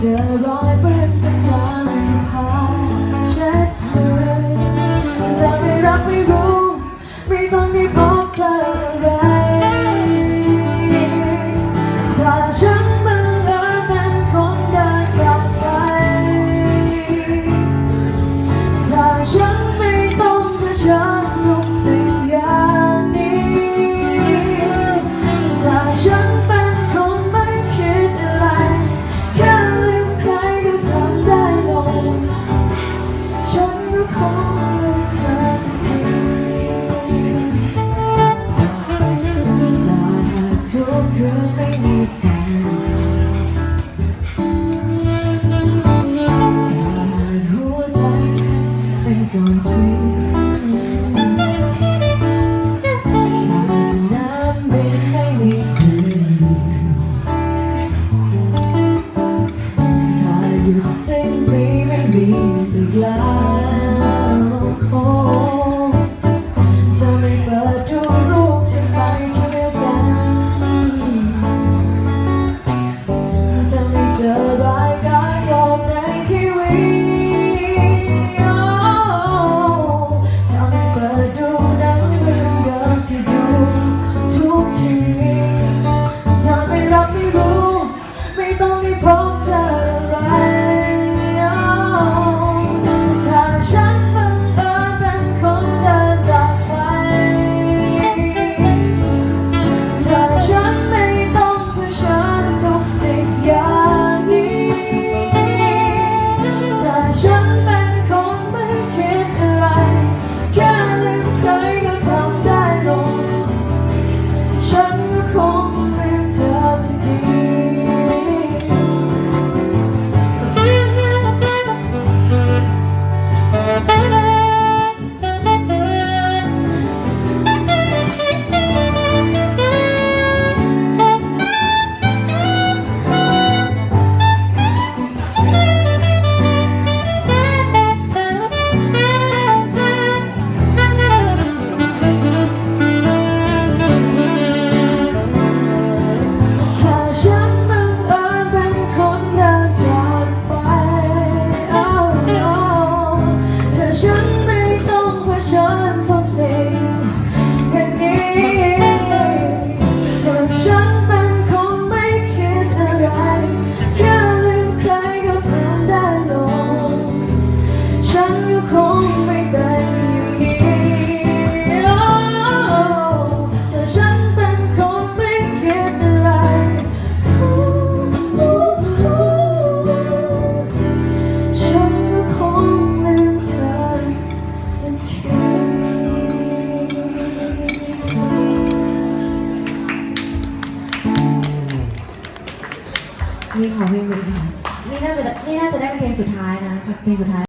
เจอรอยปืนจนจาที่พาเช็ดเลยจะไม่รักไม่ Sing me, maybe, the glass. มีของเพลงบริการนี่น่าจะนี่น่าจะได้เป็นเพลงสุดท้ายนะเพลงสุดท้าย